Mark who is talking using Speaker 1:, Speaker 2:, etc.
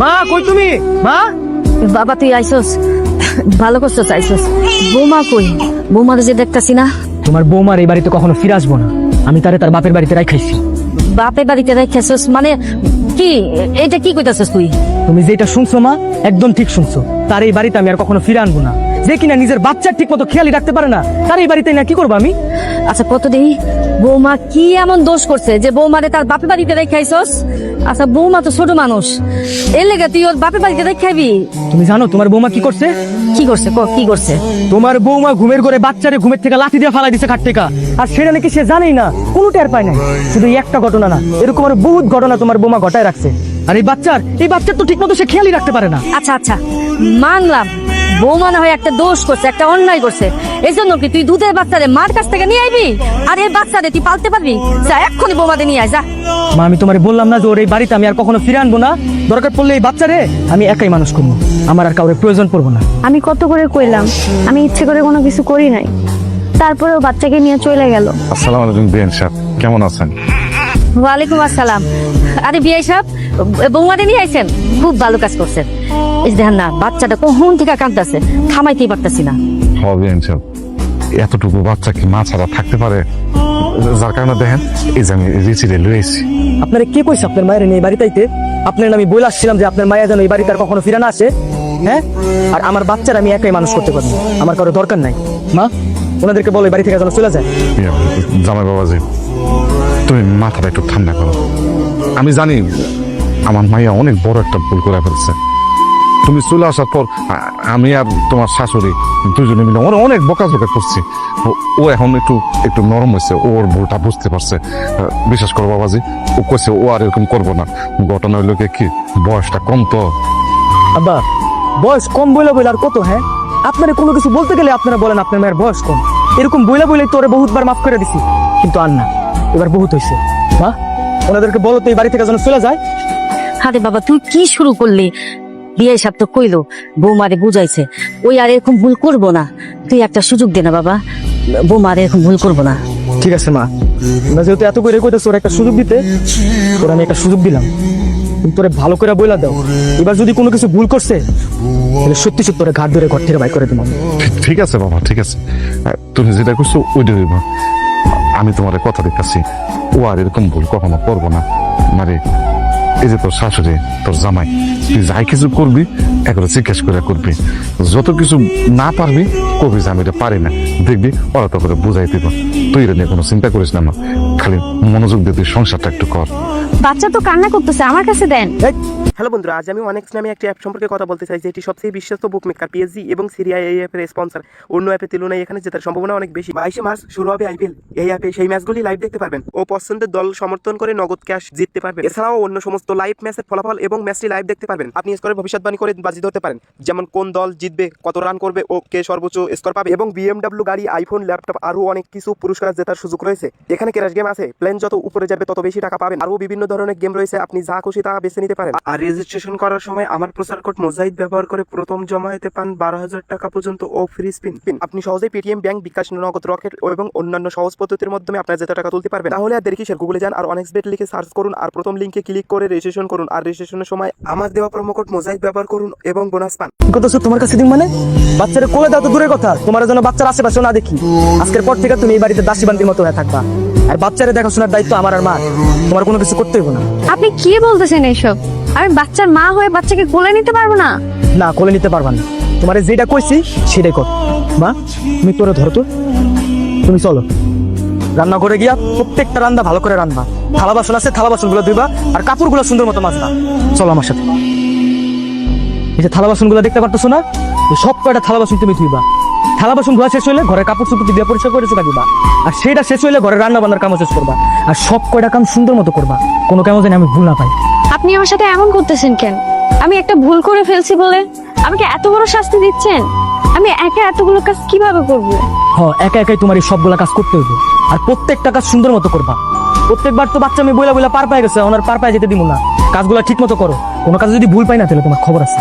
Speaker 1: মা কই তুমি? মা?
Speaker 2: বাবা তুই আইসস। ভালো করছস আইসস। বৌমা কই? বৌমার যে দেখতাছি না?
Speaker 1: তোমার বৌমার এই বাড়িতে কখনো ফিরে আসব না। আমি তারে তার বাপের বাড়িতে রাখাইছি
Speaker 2: বাপের বাড়িতে রেখেছস মানে কি? এটা কি কইতাছস তুই?
Speaker 1: তুমি যেটা শুনছো মা একদম ঠিক শুনছো। তার এই বাড়িতে আমি আর কখনো ফিরে আনব না। যে কিনা নিজের বাচ্চার ঠিক মতো খেয়ালই রাখতে পারে না। তার এই বাড়িতে না কি করব আমি?
Speaker 2: আচ্ছা কত বৌমা কি এমন দোষ করছে যে বৌমারে তার বাপের বাড়িতে রেখাইছস আচ্ছা বৌমা তো ছোট মানুষ। এর লেগে তুই ওর বাপের বাড়িতে রেখাবি
Speaker 1: তুমি জানো তোমার বৌমা কি করছে?
Speaker 2: কি করছে? ক কি করছে?
Speaker 1: তোমার বৌমা ঘুমের ঘরে বাচ্চারে ঘুমের থেকে লাঠি দিয়ে ফালাই দিছে খাট থেকে আর সেটা নাকি সে জানেই না কোনো টের পায় নাই। শুধু একটা ঘটনা না এরকম আরও বহুত ঘটনা তোমার বৌমা ঘটায় রাখছে। আর এই বাচ্চার এই বাচ্চার তো ঠিক মতো সে খেয়ালই রাখতে পারে না।
Speaker 2: আচ্ছা আচ্ছা মানলাম। বৌমা না হয় একটা দোষ করছে একটা অন্যায় করছে। এই জন্য কি তুই দুধের বাচ্চারে মার কাছ থেকে নিয়ে আইবি? আর এই বাচ্চারে তুই পালতে পারবি? যা এক্ষুনি বৌমাতে নিয়ে আয় যা।
Speaker 1: মা আমি তোমারে বললাম না যে ওর এই বাড়িতে আমি আর কখনো ফিরে আনব না। দরকার পড়লে এই বাচ্চারে আমি একাই মানুষ করব। আমার আর কাউরে প্রয়োজন পড়ব না।
Speaker 3: আমি কত করে কইলাম আমি ইচ্ছে করে কোনো কিছু করি নাই। তারপরেও বাচ্চাকে নিয়ে চলে গেল।
Speaker 4: আসসালামু আলাইকুম বিয়ান সাহেব। কেমন আছেন?
Speaker 2: ওয়ালাইকুম আসসালাম। আরে বিয়াই সাহেব বৌমাতে নিয়ে আইছেন? খুব ভালো কাজ করছেন। এই যে দেখেন না বাচ্চাটা কখন থেকে কাঁদতেছে? থামাইতেই পারতাছি না।
Speaker 4: হ বিয়ান এতটুকু বাচ্চা কি মা ছাড়া থাকতে পারে? যার কারণে দেখেন এই যে আমি রিচিরে লয়ে এসেছি।
Speaker 1: আপনারা কে কইছে আপনার মায়ের নিয়ে এই বাড়িতে আপনার আমি বলে আসছিলাম যে আপনার মায়া যেন এই বাড়িতে আর কখনো ফিরে না আসে। হ্যাঁ? আর আমার বাচ্চার আমি একাই মানুষ করতে পারব। আমার কারও দরকার নাই। মা ওনাদেরকে বলো এই বাড়ি থেকে যেন চলে যায়।
Speaker 4: জামাই বাবাজি তুমি মাথাটা একটু ঠান্ডা করো। আমি জানি আমার মাইয়া অনেক বড় একটা ভুল করে ফেলছে। তুমি চলে আসার পর আমি আর তোমার শাশুড়ি দুজনে মিলে ওর অনেক বকাঝকা করছি। ও- এখন একটু একটু নরম হয়েছে ওর ভুলটা বুঝতে পারছে। বিশ্বাস করো বাবাজি ও কইছে ও আর এরকম করব না। ঘটনা হইল কি কি বয়সটা কম তো।
Speaker 1: আব্বা বয়স কম বইলা বইলা আর কত হ্যাঁ? আপনারা কোনো কিছু বলতে গেলে আপনারা বলেন আপনার মায়ের বয়স কম। এরকম বইলা বইলে তোরে বহুতবার মাফ করে দিছি। কিন্তু আর না এবার বহুত হয়েছে মা ওনাদেরকে বলো তো এই বাড়ি থেকে যেন চলে যায়।
Speaker 2: আরে বাবা তুই কি শুরু করলি? বিয়ে সাহেব তো কইলো বৌমারে বুঝাইছে। ওই আর এরকম ভুল করব না। তুই একটা সুযোগ দে না বাবা। বৌমারে এরকম ভুল করব না।
Speaker 1: ঠিক আছে মা। তোমরা যেহেতু এত করে কইতেছো ওরা একটা সুযোগ দিতে তোর আমি একটা সুযোগ দিলাম। তোরে ভালো করে বইলা দাও। এবার যদি কোনো কিছু ভুল করছে তাহলে সত্যি সত্যি তোরে ঘাট ধরে ঘর থেকে বাই করে দিব।
Speaker 4: ঠিক- ঠিক আছে বাবা ঠিক আছে। তুমি যেটা করছ ওইটা হইব। আমি তোমার কথা দিতেছি। ও আর এরকম ভুল কখনো করব না। মানে এই যে তোর শাশুড়ি, তোর জামাই, তুই যাই কিছু করবি একবার জিজ্ঞেস করে করবি। যত কিছু না পারবি কবি যে আমি এটা পারি না। দেখবি, ওরা তো করে বুঝাই দিব। তুই এটা নিয়ে কোনো চিন্তা করিস না, মা। খালি মনোযোগ দিয়ে তুই সংসারটা একটু কর।
Speaker 3: বাচ্চা তো কান্না করতেছে আমার কাছে দেন।
Speaker 5: হ্যালো বন্ধুরা আজ আমি অনেক্স নামে একটি অ্যাপ সম্পর্কে কথা বলতে চাই যেটি সবচেয়ে বিশ্বস্ত বুক মেকার পিএসজি এবং সিরিয়া এই অ্যাপের স্পন্সর অন্য অ্যাপের তুলনায় এখানে জেতার সম্ভাবনা অনেক বেশি। বাইশে মার্চ শুরু হবে আইপিএল এই অ্যাপে সেই ম্যাচগুলি লাইভ দেখতে পারবেন। ও পছন্দের দল সমর্থন করে নগদ ক্যাশ জিততে পারবেন। এছাড়াও অন্য সমস্ত লাইভ ম্যাচের ফলাফল এবং ম্যাচটি লাইভ দেখতে পারবেন। আপনি স্কোরের ভবিষ্যৎবাণী করে বাজি ধরতে পারেন। যেমন কোন দল জিতবে কত রান করবে ও কে সর্বোচ্চ স্কোর পাবে এবং বিএমডব্লিউ গাড়ি আইফোন ল্যাপটপ আরও অনেক কিছু পুরস্কার জেতার সুযোগ রয়েছে। এখানে ক্যাশ গেম আছে। প্লেন যত উপরে যাবে, তত বেশি টাকা পাবেন। আরও বিভিন্ন ধরনের গেম রয়েছে। আপনি যা খুশি তা বেছে নিতে পারেন। আর রেজিস্ট্রেশন করার সময় আমার প্রচার কোড মোজাইদ ব্যবহার করে প্রথম জমায়েতে পান বারো হাজার টাকা পর্যন্ত ও ফ্রি স্পিন পিন আপনি সহজেই পেটিএম ব্যাংক বিকাশ, নগদ রকেট এবং অন্যান্য সহজ পদ্ধতির মাধ্যমে আপনার যেতে টাকা তুলতে পারবেন। তাহলে আর দেরি কিসের? গুগলে যান আর অনেক বেট লিখে সার্চ করুন আর প্রথম লিঙ্কে ক্লিক করে রেজিস্ট্রেশন করুন। আর রেজিস্ট্রেশনের সময় আমার দেওয়া প্রোমো কোড মোজাইদ ব্যবহার করুন এবং বোনাস পান।
Speaker 1: তোমার কাছে দিন মানে? বাচ্চারা কোলে দাও তো দূরের কথা। তোমার জন্য বাচ্চার আশেপাশে না দেখি। আজকের পর থেকে তুমি এই বাড়িতে দাসী বান্দির মতো হয়ে থাকবা। আর বাচ্চারে দেখাশোনার দায়িত্ব আমার আর মা তোমার কোনো কিছু করতে হবে না।
Speaker 3: আপনি কি বলতেছেন এইসব? আমি বাচ্চার মা হয়ে বাচ্চাকে কোলে নিতে পারব না?
Speaker 1: না কোলে নিতে পারবা না। তোমার যেটা কইছি সেটাই কর। মা তুমি তোরে ধরো তো। তুমি চলো। রান্না করে গিয়া প্রত্যেকটা রান্না ভালো করে রান্না থালা বাসন আছে থালা বাসনগুলো ধুইবা আর কাপড়গুলো সুন্দর মতো মাজবা। চলো আমার সাথে। এই যে থালা বাসনগুলো দেখতে পারতেছো না? সব কয়টা থালা বাসন তুমি ধুইবা। থালা বাসন ধোয়া শেষ হইলে ঘরের কাপড় চুপড় দিয়ে পরিষ্কার করে চুকা দিবা। আর সেটা শেষ হইলে ঘরের রান্না বান্নার কাম শেষ করবা। আর সব কয়টা কাম সুন্দর মতো করবা। কোনো কেমন যেন আমি ভুল না পাই।
Speaker 3: আপনি আমার সাথে এমন করতেছেন কেন? আমি একটা ভুল করে ফেলছি বলে আমাকে এত বড় শাস্তি দিচ্ছেন? আমি একা এতগুলো কাজ কীভাবে করব?
Speaker 1: হ একা একাই তোমার এই সবগুলা কাজ করতে হইবে। আর প্রত্যেকটা কাজ সুন্দর মতো করবা। প্রত্যেকবার তো বাচ্চা আমি বইলা বইলা পার পাই গেছে ওনার পার পাই যেতে দিব না। কাজগুলো ঠিক মতো করো। কোনো কাজ যদি ভুল পাই না তাহলে তোমার খবর আছে।